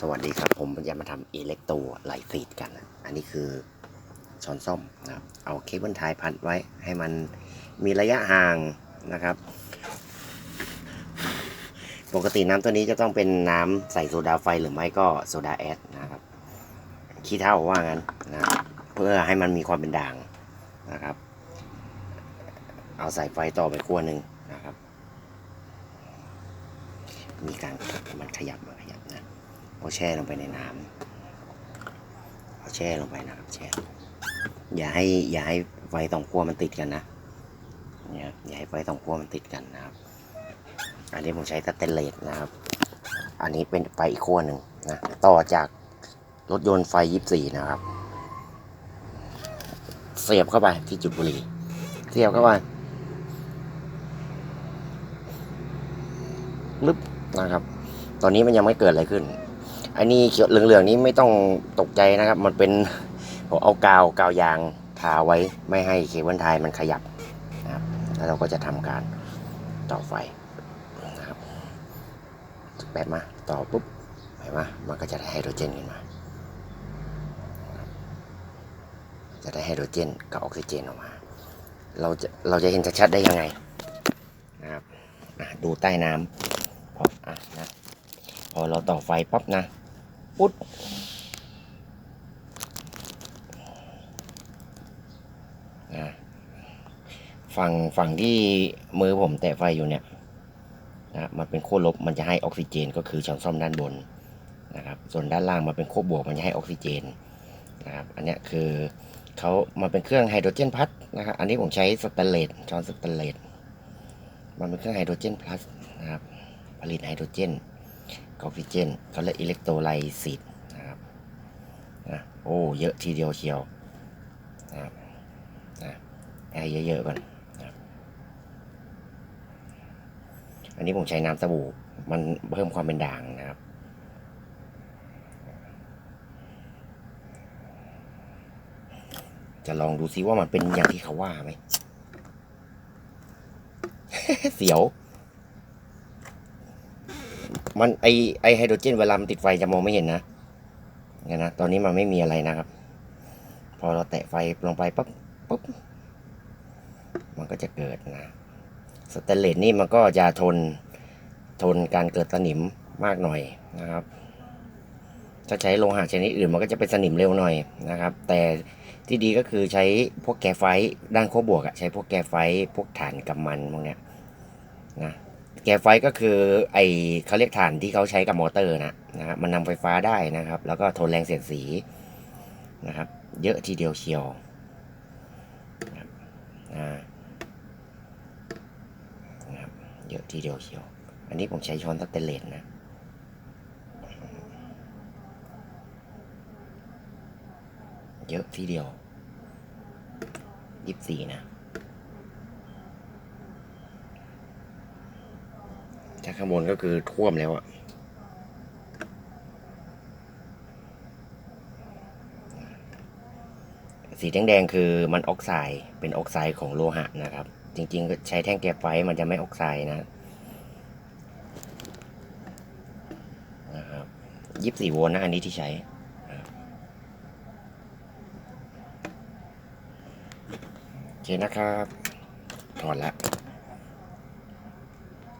สวัสดีครับ ผมจะมาทำอิเล็กโตรไลฟีดกัน อันนี้คือช้อนส้อมนะครับ เอาเคเบิลไทยพันไว้ให้มันมีระยะห่างนะครับ ปกติน้ำตัวนี้จะต้องเป็นน้ำใส่โซดาไฟหรือไม่ก็โซดาแอดนะครับ ขี้เท่าว่างั้นนะครับเพื่อให้มันมีความเป็นด่างนะครับ เอาใส่ไฟต่อไปขั้วหนึ่งนะครับ มีการมันขยับมันขยับนะ เอาแช่ลงไปในน้ำเอาแช่ลงไปนะครับแช่อย่าให้อย่าให้ไฟสองขั้วมันติดกันนะเนี่ยอย่าให้ไฟสองขั้วมันติดกันนะครับ อันนี้ผมใช้สเตนเลสนะครับ อันนี้เป็นไฟอีกขั้วหนึ่งนะต่อจากรถยนต์ไฟยี่สี่นะครับ เสียบเข้าไปที่จุดบุหรี่เสียบเข้าไปลึบนะครับ ตอนนี้มันยังไม่เกิดอะไรขึ้น อันนี้เขียวเหลืองๆนี้ไม่ต้องตกใจนะครับ มันเป็นผมเอากาวกาวยางทาไว้ไม่ให้เคเบิลไทยมันขยับนะครับแล้วเราก็จะทำการต่อไฟนะครับแบบมาต่อปุ๊บเห็นไหมมันก็จะได้ไฮโดรเจนขึ้นมา จะได้ไฮโดรเจนกับออกซิเจนออกมา เราจะเราจะเห็นชัดๆได้ยังไงนะครับดูใต้น้ำพออะนะพอเราต่อไฟปั๊บนะ ปุ๊ดฝั่งฝั่งที่มือผมแตะไฟอยู่เนี่ยนะมันเป็นขั้วลบมันจะให้ออกซิเจน ก็คือช้อนส้อมด้านบนนะครับ ส่วนด้านล่างมันเป็นขั้วบวกมันจะให้ออกซิเจนนะครับอันนี้คือเขามันเป็นเครื่องไฮโดรเจนพัสนะครับอันนี้ผมใช้สแตนเลสช้อนสแตนเลสมันเป็นเครื่องไฮโดรเจนพลัสนะครับผลิตไฮโดรเจน ออกซิเจนเขาเรียกอิเล็กโทรไลซิสนะครับนะโอ้เยอะทีเดียวเชียวนะครับนะให้เยอะๆก่อนนะอันนี้ผมใช้น้ำสบู่มันเพิ่มความเป็นด่างนะครับ จะลองดูซิว่ามันเป็นอย่างที่เขาว่าไหม เสียว มันไอไอไฮโดรเจนเวลามันติดไฟจะมองไม่เห็นนะเนี่ยนะตอนนี้มันไม่มีอะไรนะครับ พอเราแตะไฟลงไปปั๊บปุ๊บมันก็จะเกิดนะสแตนเลสนี่มันก็จะทนทนการเกิดสนิมมากหน่อยนะครับ ถ้าใช้โลหะชนิดอื่นมันก็จะเป็นสนิมเร็วหน่อยนะครับ แต่ที่ดีก็คือใช้พวกแกไฟด้านขั้วบวกอะใช้พวกแกไฟพวกถ่านกับมันพวกเนี้ยนะ แกไฟก็คือไอเขาเรียกถ่านที่เขาใช้กับมอเตอร์นะนะครับมันนำไฟฟ้าได้นะครับ แล้วก็ทนแรงเสียดสีนะครับ เยอะทีเดียวเชียวนะครับอ่านะครับเยอะทีเดียวเชียว อันนี้ผมใช้ช้อนสเตนเลสนะเยอะทีเดียวยี่สิบสี่นะ ถ้าข้างบนก็คือท่วมแล้วอะสีแดงๆคือมันออกไซด์เป็นออกไซด์ของโลหะนะครับ จริงๆก็ใช้แท่งแกรฟไฟต์มันจะไม่ออกไซด์นะนะครับยี่สิบสี่โวลต์นะอันนี้ที่ใช้โอเคนะครับถอดและ